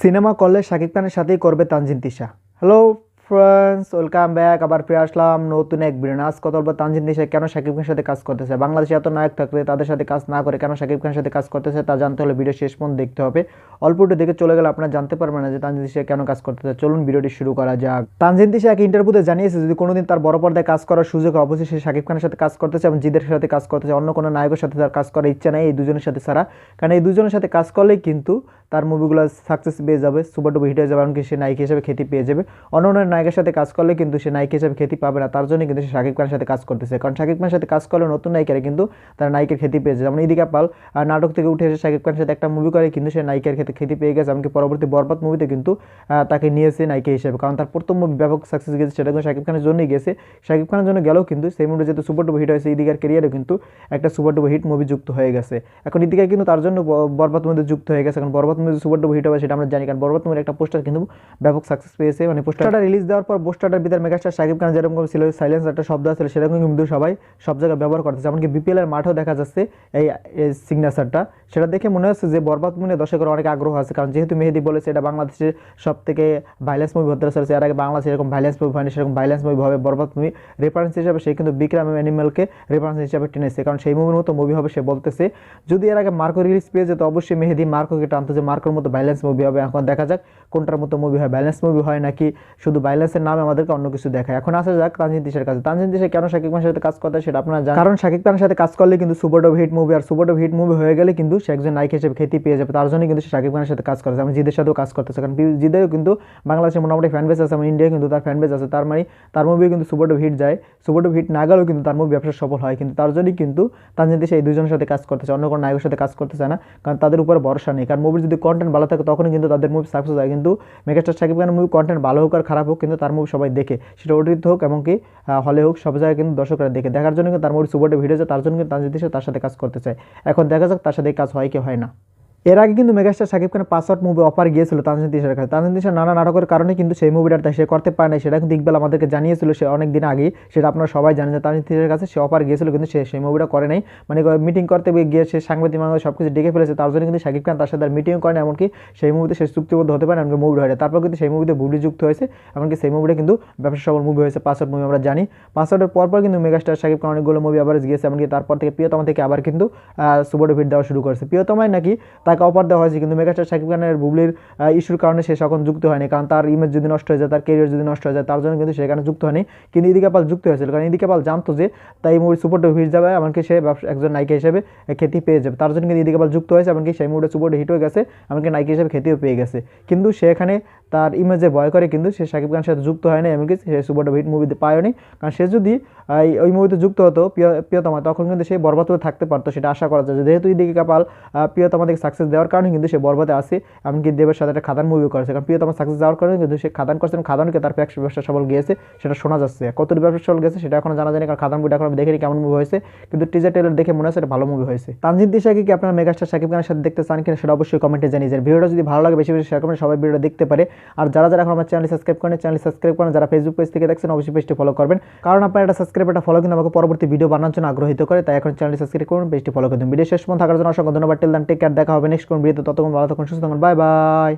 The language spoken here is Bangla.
সিনেমা করলে শাকিব খানের সাথেই করবে Tanjin Tisha. Hello friends welcome back আবার ফিরে আসলাম নতুন এক ভিডিও আজ কথা বলব তানজিন তিশা কেন শাকিব খানের সাথে কাজ করতেছে। বাংলাদেশে এত নায়ক থাকলে তাদের সাথে কাজ না করে কেন শাকিব খানের সাথে কাজ করতেছে তা জানতে হলে ভিডিও শেষ পর্যন্ত দেখতে হবে। অল্প একটু দেখে চলে গেলে আপনারা জানতে পারবেন না যে তানজিন তিশা কেন কাজ করতেছে। চলুন ভিডিওটি শুরু করা যাক। তানজিন তিশা এক ইন্টারভিউতে জানিয়েছে যদি কোনোদিন তার বড় পর্দায় কাজ করার সুযোগ হয়, অবশ্যই সে শাকিব খানের সাথে কাজ করতেছে এবং জিদের সাথে কাজ করতেছে। অন্য কোনো নায়কের সাথে তার কাজ করার ইচ্ছা নেই এই দুজনের সাথে ছাড়া। কারণ এই দুজনের সাথে কাজ করলেই কিন্তু তার মুভিগুলো সাকসেস পেয়ে যাবে সুপার ডুপার হিট হয়ে যাবে, এমনকি সে নায়িকা হিসেবে খ্যাতি পেয়ে যাবে। অন্য অন্য নায়কের সাথে কাজ করলে কিন্তু সে নায়িকা হিসেবে খ্যাতি পাবে না, তার জন্য কিন্তু সে শাকিব খানের সাথে কাজ করতেছে। কারণ শাকিব খানের সাথে কাজ করলে নতুন নায়িকারা কিন্তু তার নায়িকার খ্যাতি পেয়েছে যেমন ইদিকা পাল নাটক থেকে উঠে এসে শাকিব খানের সাথে একটা মুভি করে, কিন্তু সে নায়িকার ক্ষেত্রে খ্যাতি পেয়ে গেছে। এমনকি পরবর্তী বরবাদ মুভিতে কিন্তু তাকে নিয়েছে নায়িকা হিসেবে। কারণ তার প্রথম মুভি ব্যাপক সাকসেস গেছে, সেটা কিন্তু শাকিব খানের জন্যই গেছে। শাকিব খানের জন্য গেলেও কিন্তু সেই মুভিটা যেহেতু সুপার ডুপার হিট হয়েছে, ইদিকার ক্যারিয়ারে কিন্তু একটা সুপার ডুপার হিট মুভি যুক্ত হয়ে গেছে। এখন ইদিকা কিন্তু তার জন্য বরবাদ মুভিতে যুক্ত হয়ে গেছে। কারণ Barbaad movie super duper hit হবে সেটা আমরা জানি, কারণ বরবাদ একটা পোস্টার কিন্তু ব্যাপক সাকসেস পেয়েছে। মানে পোস্টারটা রিলিজ দেওয়ার পর পোস্টারটার ভিতরে মেগাস্টার শাকিব খান যেরকম ছিল সাইলেন্স একটা শব্দ ছিল সেরকম কিন্তু সবাই সব জায়গায় ব্যবহার করতেছে। এমনকি বিপিএল এর মাঠেও দেখা যাচ্ছে এই সিগনেচারটা সেটা দেখে মনে হচ্ছে যে বরবাদ মুভি নিয়ে দর্শকের অনেক আগ্রহ আছে, কারণ যেহেতু মেহেদি বলেছে এটা বাংলাদেশের সব থেকে ভাইলেন্স মুভি হতে চলেছে, এর আগে বাংলাদেশে এরকম ভাইলেন্স মুভি হয়নি, সেরকম ভাইলেন্স মুভি হবে বরবাদ মুভি। রেফারেন্স হিসাবে সে কিন্তু বিক্রম অ্যানিমেলকে রেফারেন্স হিসাবে টেনেছে, কারণ সেই মুভির মতো মুভি হবে সে বলতেছে। যদি এর আগে মার্কো রিলিজ পেয়ে যেত, অবশ্যই মেহেদি মার্কোকে টানতো যে মার্কোর মতো ভাইলেন্স মুভি হবে। এখন দেখা যাক কোনটার মতো মুভি হয়। ব্যালেন্স মুভি হয় নাকি শুধু ভাইলেন্সের নামে আমাদেরকে অন্য কিছু দেখায়। এখন আসা যাক তানজিন তিশার কাছে। তানজিন তিশা কেন শাকিব খানের সাথে কাজ করতে সেটা আপনারা জানেন। কারণ শাকিব খানের সাথে কাজ করলে কিন্তু সুপার ডব হিট মুভি আর সুপার ডব হিট মুভি হয়ে গেলে কিন্তু সে একজন নায়িকা হিসেবে খ্যাতি পেয়ে যাবে। তার জন্য কিন্তু সে শাকিব খানের সাথে কাজ করতেছে আমি জিদের সাথেও কাজ করতেছে। কারণ জিদেরও কিন্তু বাংলাদেশে মোটামুটি ফ্যান বেস আছে। এবং ইন্ডিয়া কিন্তু তার ফ্যান বেস আছে। তার মানে তার মুভি কিন্তু সুপার ডব হিট যায়। সুপার ডব হিট না গেলেও কিন্তু তার মুভি ব্যবসা সফল হয়। কিন্তু তার জন্যই কিন্তু তানজিন তিশা এই দুজনের সাথে কাজ করতেছে। অন্য কোনো নায়কের সাথে কাজ করতেছে না। কারণ তাদের উপর ভরসা নেই। কারণ মুভির যদি কন্টেন্ট ভালো থাকে, তখনই কিন্তু তাদের মুভি সাকসেস হয়। কিন্তু মেগাস্টার সাকিব খানের মুভি কন্টেন্ট ভালো হোক আর খারাপ হোক, কিন্তু তার মুভি সবাই দেখে। সেটা ওটিতে হোক এমনকি হলে হোক, সব জায়গায় কিন্তু দর্শকরা দেখে। দেখার জন্য কিন্তু তার মুভি সুপারটে ভিডিও যায় তার জন্য কিন্তু তার সাথে কাজ করতে চায়। এখন দেখা যাক তার সাথে কাজ হয় কি হয় না। এর আগে কিন্তু মেগাস্টার শাকিব খানের পাসওয়ার্ড মুভি অফার গিয়েছিল তানজিন তিশার কাছে। তানজিন তিশার নানা নাটকের কারণে কিন্তু সেই মুভিটা সে করতে পারে না সেটা কিন্তু ইকবাল আমাদেরকে জানিয়েছিল সে অনেক দিন আগেই, সেটা আপনারা সবাই জানেন যে তানজিন তিশার কাছে সে অফার গিয়েছিল কিন্তু সে সেই মুভিটা করে নাই। মানে মিটিং করতে গিয়ে সে সাংবাদিক মানুষ সব কিছু ডেকে ফেলেছে, তার জন্য কিন্তু শাকিব খান তার সাথে আর মিটিং করে না এমনকি সেই মুভিতে সে চুক্তিবদ্ধ হতে পারে এমনকি মুভি হয় তারপর কিন্তু সেই মুভিতে বুবলি যুক্ত হয়েছে, এমনকি সেই মুভিটা কিন্তু ব্যবসা সফল মুভি হয়েছে পাসওয়ার্ড মুভি আমরা জানি। পাসওয়ার্ডের পর পর কিন্তু মেগাস্টার শাকিব খান অনেকগুলো মুভি আবার গিয়েছে, এমনকি তারপর থেকে প্রিয়তমা থেকে আবার কিন্তু সুপার ভিট দেওয়া শুরু করেছে। প্রিয়তমায় নাকি তাকে অফার দেওয়া হয়েছে, কিন্তু মেগাস্টার শাকিব খানের বুবলির ইস্যুর কারণে সে এখন যুক্ত হয়নি। কারণ তার ইমেজ যদি নষ্ট হয়ে যায়, তার কেরিয়ার যদি নষ্ট হয়ে যায়, তার জন্য কিন্তু সেখানে যুক্ত হয়নি। কিন্তু ইদিকা পাল যুক্ত হয়েছিল। কারণ ইদিকা পাল জানতো যে তাই মুভি সুপার হিট যাবে, এমনকি সে একজন নায়িকা হিসেবে খ্যাতি পেয়ে যাবে। তার জন্য কিন্তু ইদিকা পাল যুক্ত হয়েছে, এমনকি সেই মুভিটা সুপার হিট হয়ে গেছে, এমনকি নায়িকা হিসেবে খ্যাতিও পেয়ে গেছে। কিন্তু সেখানে তার ইমেজে ভয় করে, কিন্তু সে শাকিব খানের সাথে যুক্ত হয় না এমনকি সে সুপার হিট মুভিতে পায়নি। কারণ সে যদি ওই মুভিতে যুক্ত হতো, প্রিয়- প্রিয়তমা, তখন কিন্তু সে বরবাদে থাকতে পারতো, সেটা আশা করা যায়। যেহেতু ইদিকা পাল প্রিয়তমা থেকে সাকসেস দেওয়ার কারণে কিন্তু সে বরবাদে আসে এমনকি দেবের সাথে একটা খাদান মুভি করেছে। কারণ প্রিয়তমা সাকসেস দেওয়ার কারণে কিন্তু সে খাদান করছে খাদানকে তার ব্যবসা ব্যবসা সফল গিয়েছে, সেটা শোনা যাচ্ছে। কতটি ব্যবসা সফল গেছে সেটা এখন জানা যায়নি, কারণ খাদান মুভিটা এখন দেখিনি কেমন মুভি হয়েছে, কিন্তু টিজার টেলার দেখে মনে হচ্ছে ভালো মুভি হয়েছে। তানজিদ দিশাকে কি আপনার মেগাস্টার শাকিব খানের সাথে দেখতে চান কিনা সেটা অবশ্যই কমেন্টে জানিয়ে যান ভিডিওটা যদি ভালো লাগে বেশি বেশি শেয়ার করবেন সবাই ভিডিওটা দেখতে পারে। আর যারা যারা এখন আমার চ্যানেল সাবস্ক্রাইব করেন চ্যানেল সাবস্ক্রাইব করেন, যারা ফেসবুক পেজ থেকে দেখছেন, অবশ্যই পেজটি ফলো করবেন। কারণ আপনার একটা সাবস্ক্রাইব একটা ফলো কিন্তু আমাকে পরবর্তী ভিডিও বানানোর জন্য আগ্রহিত করে, তাই এখন চ্যানেলটি সাবস্ক্রাইব করুন পেজটি ফলো করে দিন। ভিডিও শেষ পর্যন্ত থাকার জন্য অসংখ্য ধন্যবাদ। টিল টেক কেয়ার দেখা হবে নেক্সট কোন ভিডিওতে ততক্ষণ ভালো থাকুন সুস্থ থাকুন বাই বাই